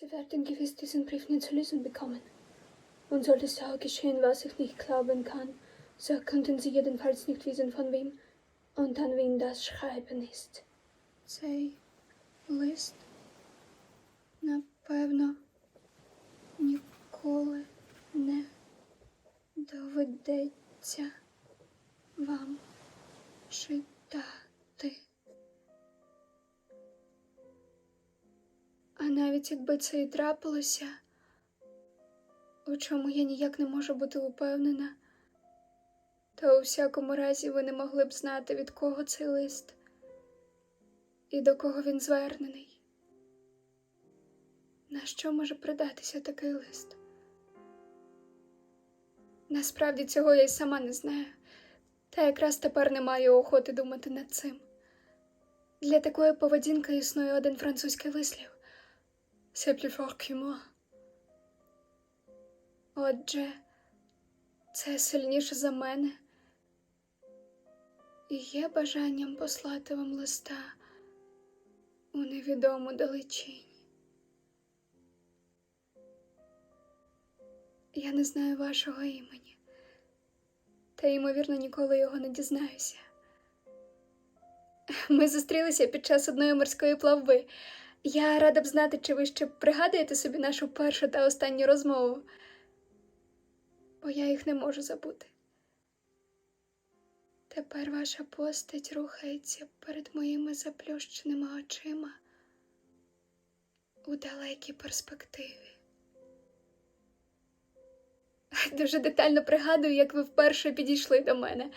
Sie werden gewiss diesen Brief nie zu lesen bekommen. Und sollte es auch geschehen, was ich nicht glauben kann, so könnten Sie jedenfalls nicht wissen, von wem und an wen das Schreiben ist. Цей лист, напевно, ніколи не доведеться вам читати. Навіть якби це і трапилося, у чому я ніяк не можу бути упевнена, то у всякому разі ви не могли б знати, від кого цей лист і до кого він звернений. На що може придатися такий лист? Насправді цього я й сама не знаю, та якраз тепер не маю охоти думати над цим. Для такої поведінки існує один французький вислів C'est plus fort que moi. Отже, це сильніше за мене. І є бажанням послати вам листа у невідому далечінь. Я не знаю вашого імені, та ймовірно ніколи його не дізнаюся. Ми зустрілися під час одної морської плавби. Я рада б знати, чи ви ще пригадуєте собі нашу першу та останню розмову, бо я їх не можу забути. Тепер ваша постать рухається перед моїми заплющеними очима у далекій перспективі. Дуже детально пригадую, як ви вперше підійшли до мене.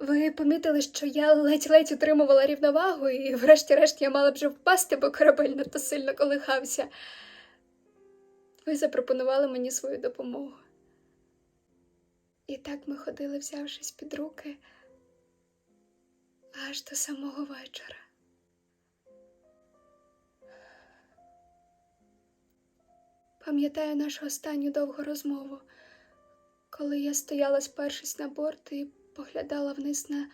Ви помітили, що я ледь-ледь утримувала рівновагу, і, врешті-решт, я мала б вже впасти, бо корабель надто сильно колихався. Ви запропонували мені свою допомогу. І так ми ходили, взявшись під руки аж до самого вечора. Пам'ятаю нашу останню довгу розмову, коли я стояла, спершись на борт і поглядала вниз на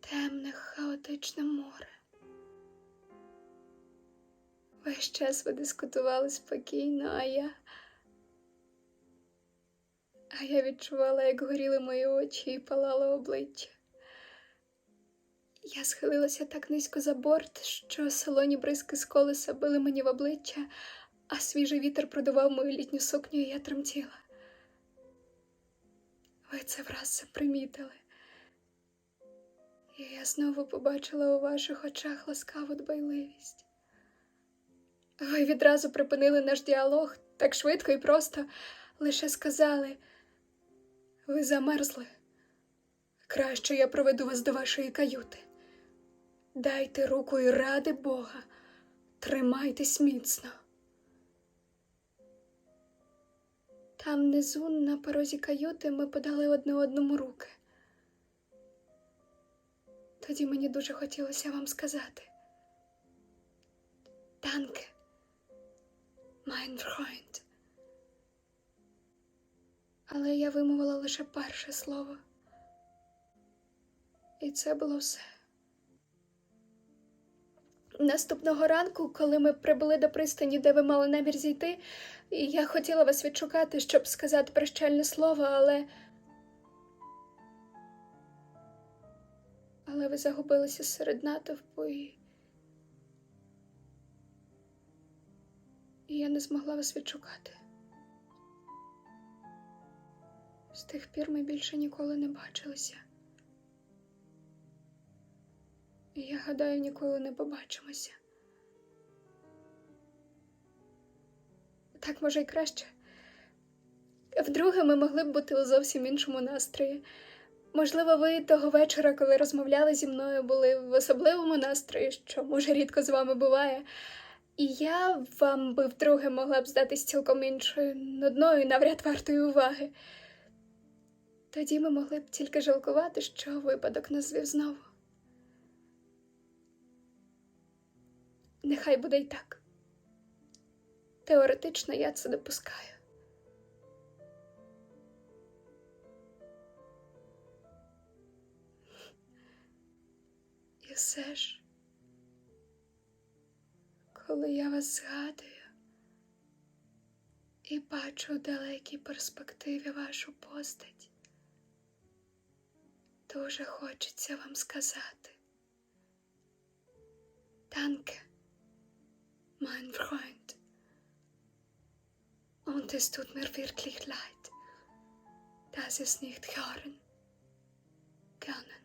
темне, хаотичне море. Весь час ви дискутували спокійно, а я. А я відчувала, як горіли мої очі і палало обличчя. Я схилилася так низько за борт, що солоні бризки з колеса били мені в обличчя, а свіжий вітер продував мою літню сукню, і я тремтіла. Ви це враз запримітили. І я знову побачила у ваших очах ласкаву дбайливість. Ви відразу припинили наш діалог так швидко і просто лише сказали. Ви замерзли. Краще я проведу вас до вашої каюти. Дайте руку і ради Бога, тримайтесь міцно. Там внизу, на порозі каюти, ми подали одне одному руки. Тоді мені дуже хотілося вам сказати. Данке, mein Freund. Але я вимовила лише перше слово. І це було все. Наступного ранку, коли ми прибули до пристані, де ви мали намір зійти, я хотіла вас відшукати, щоб сказати прощальне слово, але. Але ви загубилися серед натовпу і. І я не змогла вас відшукати. З тих пір ми більше ніколи не бачилися. І я гадаю, ніколи не побачимося. Так може й краще. Вдруге, ми могли б бути у зовсім іншому настрої. Можливо, ви того вечора, коли розмовляли зі мною, були в особливому настрої, що, може, рідко з вами буває. І я вам би вдруге могла б здатись цілком іншою, нудною, навряд вартою уваги. Тоді ми могли б тільки жалкувати, що випадок нас звів знову. Нехай буде й так. Теоретично я це допускаю. І все ж, коли я вас згадую, і бачу у далекій перспективі вашу постать. Дуже хочеться вам сказати. Danke, mein Freund. Und es tut mir wirklich leid, dass es nicht hören können.